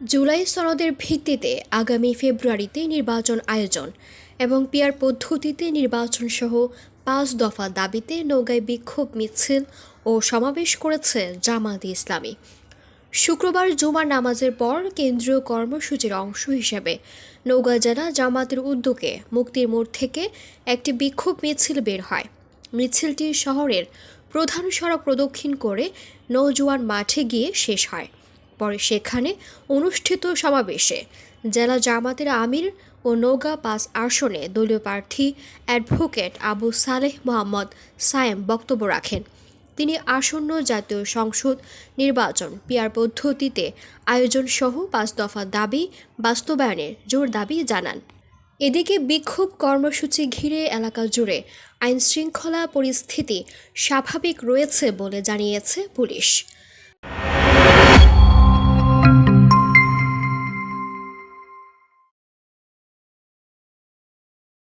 জুলাই সনদের ভিত্তিতে আগামী ফেব্রুয়ারিতে নির্বাচন আয়োজন এবং পিয়ার পদ্ধতিতে নির্বাচন সহ পাঁচ দফা দাবিতে নৌগায় বিক্ষোভ মিছিল ও সমাবেশ করেছে জামাত ইসলামী। শুক্রবার জুমার নামাজের পর কেন্দ্রীয় কর্মসূচির অংশ হিসেবে নৌগা জেলা জামাতের উদ্যোগে মুক্তির মোড় থেকে একটি বিক্ষোভ মিছিল বের হয়। মিছিলটি শহরের প্রধান সড়ক প্রদক্ষিণ করে নৌজোয়ান মাঠে গিয়ে শেষ হয়। পরে সেখানে অনুষ্ঠিত সমাবেশে জেলা জামাতের আমির ও নৌগা পাস আসনে দলীয় প্রার্থী অ্যাডভোকেট আবু সালেহ মোহাম্মদ সায়েম বক্তব্য রাখেন। তিনি আসন্ন জাতীয় সংসদ নির্বাচন পিয়ার পদ্ধতিতে আয়োজন সহ পাঁচ দফা দাবি বাস্তবায়নের জোর দাবি জানান। এদিকে বিক্ষোভ কর্মসূচি ঘিরে এলাকা জুড়ে আইনশৃঙ্খলা পরিস্থিতি স্বাভাবিক রয়েছে বলে জানিয়েছে পুলিশ।